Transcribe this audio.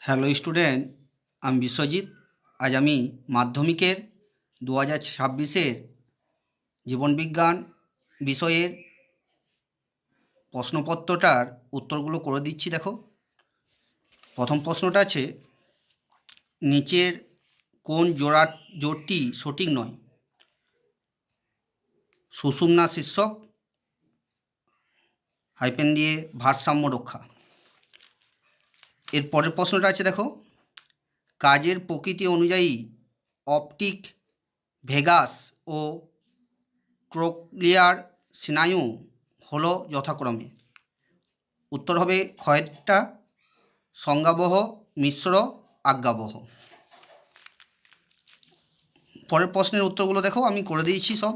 Hello student আমি বিশ্বজিৎ আজ আমি মাধ্যমিকের দু হাজার ছাব্বিশের জীবনবিজ্ঞান বিষয়ের প্রশ্নপত্রটার উত্তরগুলো করে দিচ্ছি, দেখো। প্রথম প্রশ্নটা আছে, নিচের কোন জোড়া জোটটি সঠিক নয়? সুষুম্না শীর্ষক, হাইপেন দিয়ে ভারসাম্য রক্ষা। এর পরের প্রশ্নটা আছে, দেখো। কাজের প্রকৃতি অনুযায়ী অপটিক, ভেগাস ও ক্রোকলিয়ার স্নায়ু হলো যথাক্রমে। উত্তর হবে ক্ষয়েরটা, সংজ্ঞাবহ, মিশ্র, আজ্ঞাবহ। পরের প্রশ্নের উত্তরগুলো দেখো, আমি করে দিয়েছি সব।